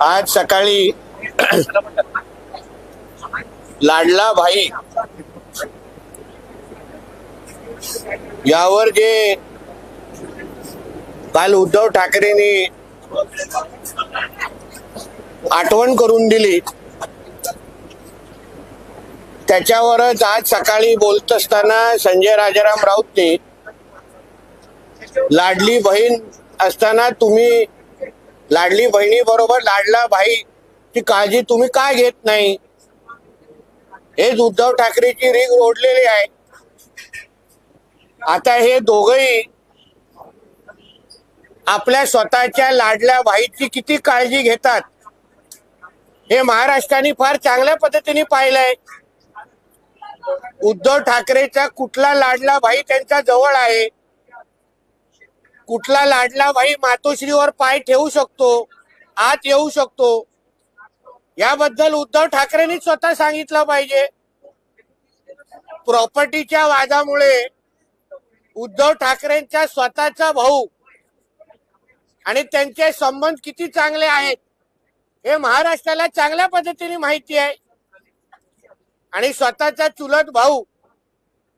आज सकाळी लाडला भाई यावर जे काल उद्धव ठाकरेंनी आठवण करून दिली त्याच्यावरच आज सकाळी बोलत असताना संजय राजाराम राऊतने लाडली बहीण असताना तुम्ही लाडली बहिणी बरोबर लाडला भाई ची काळजी तुम्ही का घेत नाही? हेच उद्धव ठाकरेची रीग ओढलेली आहे. आता हे दोघही आपल्या स्वतःच्या लाडल्या भाईची किती काळजी घेतात हे महाराष्ट्राने फार चांगल्या पद्धतीने पाहिलंय. उद्धव ठाकरेचा कुठला लाडला भाई त्यांच्या जवळ आहे? कुठला लाडला भाई मातोश्रीवर पाय ठेवू शकतो आत येऊ शकतो? याबद्दल उद्धव ठाकरेंनी स्वतः सांगितलं पाहिजे. प्रॉपर्टीच्या वादामुळे उद्धव ठाकरेंचा स्वतःचा भाऊ आणि त्यांचे संबंध किती चांगले आहेत हे महाराष्ट्राला चांगल्या पद्धतीने माहिती आहे. आणि स्वतःचा चुलत भाऊ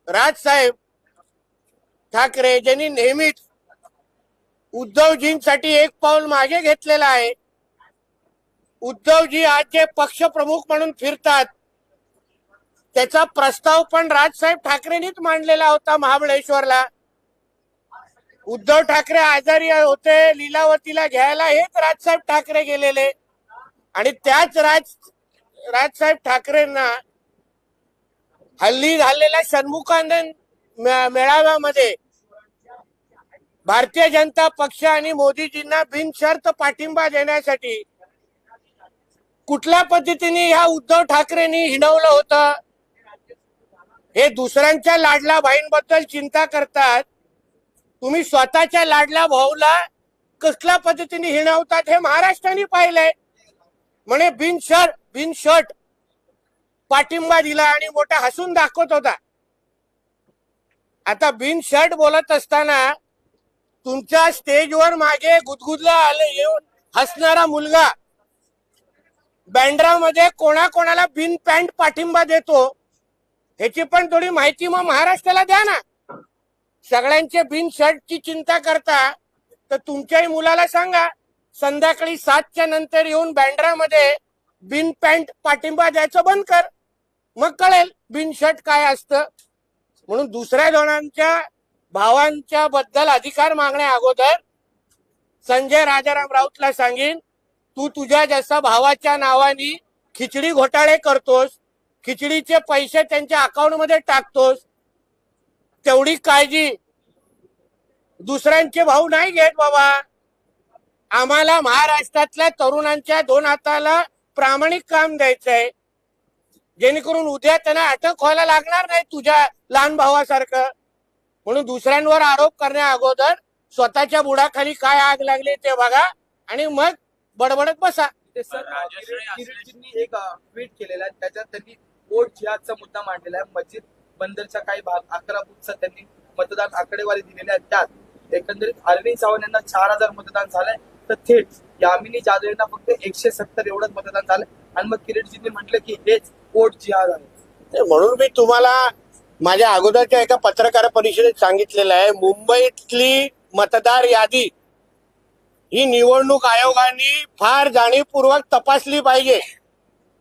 राजसाहेब ठाकरे ज्यांनी नेहमीच उद्धवजींसाठी एक पाऊल मागे घेतलेलं आहे. उद्धवजी आज जे पक्ष प्रमुख म्हणून फिरतात त्याचा प्रस्ताव पण राजसाहेब ठाकरेंनीच मांडलेला होता महाबळेश्वरला. उद्धव ठाकरे आजारी होते लीलावतीला घ्यायला हेच राजसाहेब ठाकरे गेलेले. आणि त्याच राज राजसाहेब ठाकरेंना हल्ली झालेल्या सन्मुखानंद मे- मेळाव्यामध्ये भारतीय जनता पक्ष आणि मोदीजींना बिनशर्त पाठिंबा देण्यासाठी कुठल्या पद्धतीने ह्या उद्धव ठाकरेंनी हिणवलं होतं? हे दुसऱ्यांच्या लाडला भाईंबद्दल चिंता करतात. तुम्ही स्वतःच्या लाडल्या भाऊला कसल्या पद्धतीने हिणवतात हे महाराष्ट्राने पाहिलंय. म्हणे बिन शर्ट बिन शर्ट पाठिंबा दिला आणि मोठा हसून दाखवत होता. आता बिन शर्ट बोलत असताना तुमच्या स्टेजवर मागे गुदगुदला आले येऊन हसणारा मुलगा. बँड्रामध्ये कोणाकोणाला बिन पॅन्ट पाठिंबा देतो ह्याची पण थोडी माहिती मग महाराष्ट्राला द्या ना. सगळ्यांचे बिन शर्टची चिंता करता तर तुमच्याही मुलाला सांगा संध्याकाळी सातच्या नंतर येऊन बँड्रामध्ये बिन पॅन्ट पाठिंबा द्यायचं बंद कर. मग कळेल बिन शर्ट काय असतं. म्हणून दुसऱ्या जणांच्या भावांच्या बद्दल अधिकार मागण्या अगोदर संजय राजाराम राऊतला सांगेन तू तुझ्या जसा भावाच्या नावाने खिचडी घोटाळे करतोस खिचडीचे पैसे त्यांच्या अकाउंटमध्ये टाकतोस तेवढी काळजी दुसऱ्यांचे भाऊ नाही घेत बाबा. आम्हाला महाराष्ट्रातल्या तरुणांच्या दोन हाताला प्रामाणिक काम द्यायचंय. जेणेकरून उद्या त्यांना अटक व्हायला लागणार नाही तुझ्या लहान भावासारखं. म्हणून दुसऱ्यांवर आरोप करण्या अगोदर स्वतःच्या बुडाखाली काय आग लागली ते बघा आणि मग बडबडत बसा. ते सर किरीटजींनी एक ट्विट केलेला आहे. त्याच्यात त्यांनी वोट जिहादचा मुद्दा मांडलेला आहे. मस्जिद बंदरचा काही भाग अकरा बुथचा त्यांनी मतदान आकडेवारी दिलेली आहे. त्यात एकंदरीत अरविंद चव्हाण यांना चार हजार मतदान झालंय. तर थेट यामिनी जाधव यांना फक्त एकशे सत्तर एवढंच मतदान झालंय. आणि मग किरीटजींनी म्हटलं की हेच वोट जिहाद आहे. म्हणून मी तुम्हाला माझ्या अगोदरच्या एका पत्रकार परिषदेत सांगितलेलं आहे मुंबईतली मतदार यादी ही निवडणूक आयोगाने फार जाणीवपूर्वक तपासली पाहिजे.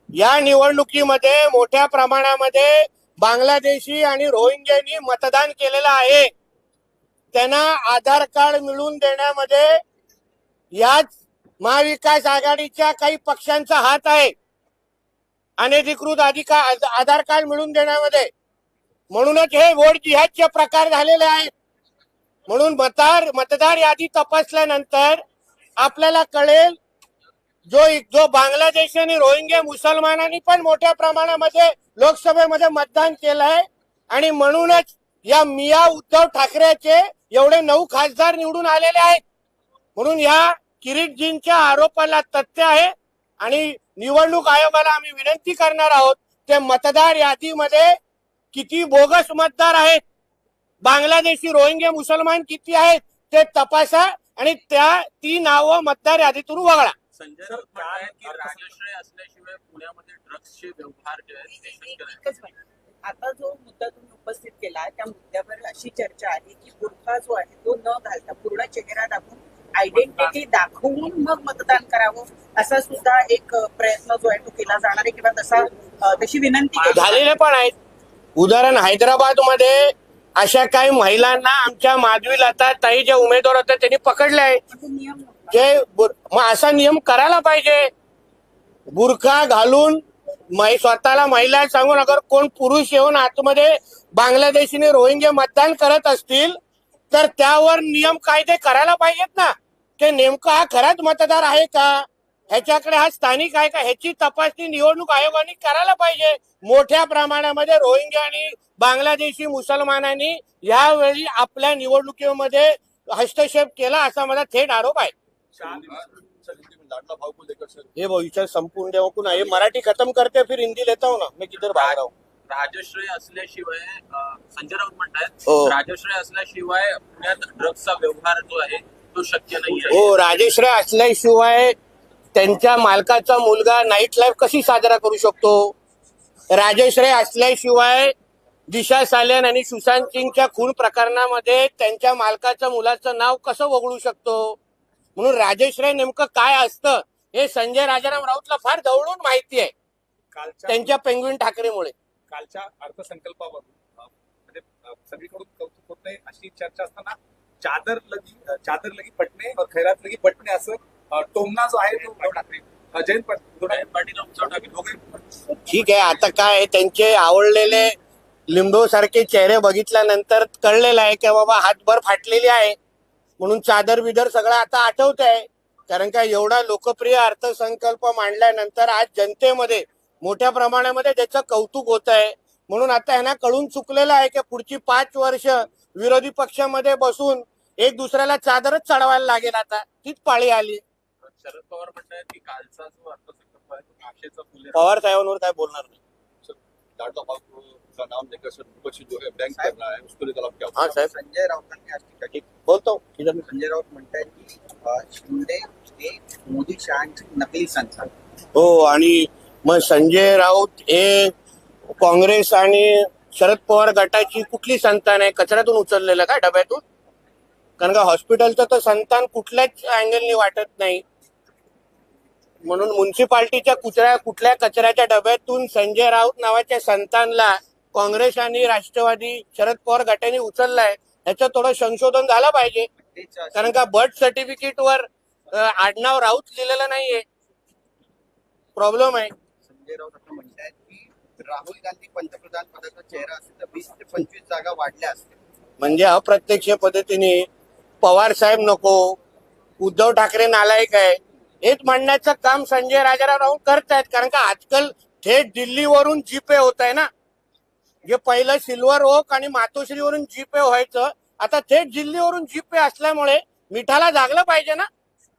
या निवडणुकीमध्ये मोठ्या प्रमाणामध्ये बांगलादेशी आणि रोहिंग्यांनी मतदान केलेलं आहे. त्यांना आधार कार्ड मिळवून देण्यामध्ये याच महाविकास आघाडीच्या काही पक्षांचा हात आहे. अनधिकृत अधिकार आधार कार्ड मिळवून देण्यामध्ये म्हणूनच हे वोट जिहादचे प्रकार झालेले आहेत. म्हणून मतदार मतदार यादी तपासल्यानंतर आपल्याला कळेल जो जो बांगलादेश आणि रोहिंग्या मुसलमानांनी पण मोठ्या प्रमाणामध्ये लोकसभेमध्ये मतदान केलंय. आणि म्हणूनच या मिया उद्धव ठाकरेचे एवढे नऊ खासदार निवडून आलेले आहेत. म्हणून या किरीटजींच्या आरोपाला तथ्य आहे. आणि निवडणूक आयोगाला आम्ही विनंती करणार आहोत ते मतदार यादीमध्ये किती बोगस मतदार आहेत? बांगलादेशी रोहिंग्या मुसलमान किती आहेत? ते तपासा आणि त्या ती नावं मतदार यादीतून वगळा. संजय सर, राऊत म्हणतायत की काल राजश्रय असल्याशिवाय पुण्यामध्ये ड्रग्सचे व्यवहार जे आहेत ते शक्य नाही. एकच मिनिट. आता जो मुद्दा तुम्ही उपस्थित केला त्या मुद्द्यावर अशी चर्चा आहे की बुरखा जो आहे तो न घालता पूर्ण चेहरा दाखवून आयडेंटिटी दाखवून मग मतदान करावं असा सुद्धा एक अ, प्रयत्न जो आहे तो केला जाणार आहे किंवा तसा अ, तशी विनंती केली झालेले पण आहेत. उदाहरण हैदराबादमध्ये अशा काही महिलांना आमच्या माधवी लता ताई जे उमेदवार होते त्यांनी पकडले आहे. जे मग असा नियम करायला पाहिजे. बुरखा घालून स्वतःला महिला सांगून अगर कोण पुरुष येऊन आतमध्ये बांगलादेशीने रोहिंगे मतदान करत असतील तर त्यावर नियम कायदे करायला पाहिजेत ना. ते नेमका हा खराच मतदार आहे का? ह्याच्याकडे हा स्थानिक आहे का? ह्याची तपासणी निवडणूक आयोगाने करायला पाहिजे. मोठ्या प्रमाणामध्ये रोहिंगे आणि बांगलादेशी मुसलमानांनी यावेळी आपल्या निवडणुकीमध्ये हस्तक्षेप केला असा माझा थेट आरोप आहे. ये भविष्य संपूर्ण देवो को ना ये मराठी खत्म करते फिर हिंदी लेता हूँ ना. मैं किधर भाग रहा? हूँ राजश्रय असल्याशिवाय संजय राऊत म्हणतायत हो. राजश्रय असल्याशिवाय पुण्यात ड्रग्सचा व्यवहार जो आहे तो शक्य नाही आहे हो राजेश्रय असल्याशिवाय त्यांच्या मालकाचा मुलगा नाईट लाईफ कशी साजरा करू शकतो? राजेश्रय असल्याशिवाय दिशा सालेन आणि सुशांत सिंगच्या खून प्रकरणामध्ये त्यांच्या मालकाच्या मुलाचं नाव कसं वगळू शकतो? म्हणून राजेश्रय नेमकं काय असतं हे संजय राजाराम राऊतला फार जवळून माहिती आहे. त्यांच्या पेंग्विन ठाकरेमुळे. कालच्या अर्थसंकल्पावर म्हणजे सगळीकडून कौतुक होत नाही अशी चर्चा असताना चादर लगी चादर लगी पटणे खैरात लगी पटणे असं अ, जो आहे तो जयंत पाटील पाटील उद्धव ठाकरे दोघे ठीक आहे आता काय त्यांचे आवडलेले लिंबो सारखे चेहरे बघितल्यानंतर कळलेलं आहे की बाबा हातभर फाटलेली आहे. म्हणून चादर बिदर सगळं आता आठवत आहे कारण का एवढा लोकप्रिय अर्थसंकल्प मांडल्यानंतर आज जनतेमध्ये मोठ्या प्रमाणामध्ये त्याचं कौतुक होत आहे म्हणून आता ह्यांना कळून चुकलेलं आहे की पुढची पाच वर्ष विरोधी पक्षामध्ये बसून एक दुसऱ्याला चादरच चढवायला लागेल आता. तीच पाळी आली. शरद पवार म्हणतायत की कालचा जो अर्थसंकल्प आहे तो आशेचा फुले पवार साहेबांवर काय बोलणार नाही. नाम लेकर जो है बैंक कर रहा है उसको लेकर आप क्या हा साहेब. संजय राऊतांनी आज टीका केली बोलतो. इधर मी. संजय राऊत म्हणतायत की शिंदे हे मोदी शहाची नकली संसार हो आणि मग संजय राऊत हे काँग्रेस आणि शरद पवार गटाची कुठली संतान आहे? कचऱ्यातून उचललेलं का डब्यातून? कारण का हॉस्पिटलचं तर संतान कुठल्याच अँगलनी वाटत नाही. म्हणून म्युन्सिपाल्टीच्या कुचऱ्या कुठल्या कचऱ्याच्या डब्यातून संजय राऊत नावाच्या संतांना काँग्रेस आणि राष्ट्रवादी शरद पवार गटाने उचललाय ह्याचं थोडं संशोधन झालं पाहिजे. कारण का बर्थ सर्टिफिकेट वर आडनाव राऊत लिहिलेलं नाहीये. प्रॉब्लेम आहे. संजय राऊत म्हणतायत की राहुल गांधी पंतप्रधान पदाचा चेहरा असेल तर वीस ते पंचवीस जागा वाढल्या असतील. म्हणजे अप्रत्यक्ष पद्धतीने पवार साहेब नको उद्धव ठाकरे नालायक आहे. हेच म्हणण्याचं काम संजय राजाराम राऊत करतायत. कारण का आजकाल थेट दिल्लीवरून जीपे होत आहे ना. जे पहिलं सिल्वर ओक आणि मातोश्रीवरून जीपे व्हायचं आता थेट दिल्लीवरून जीपे असल्यामुळे मिठाला जागलं पाहिजे ना.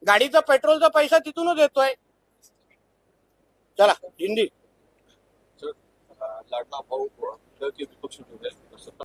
गाडीचा पेट्रोलचा पैसा तिथूनच येतोय. चला हिंदी. लाडला भाऊ विपक्ष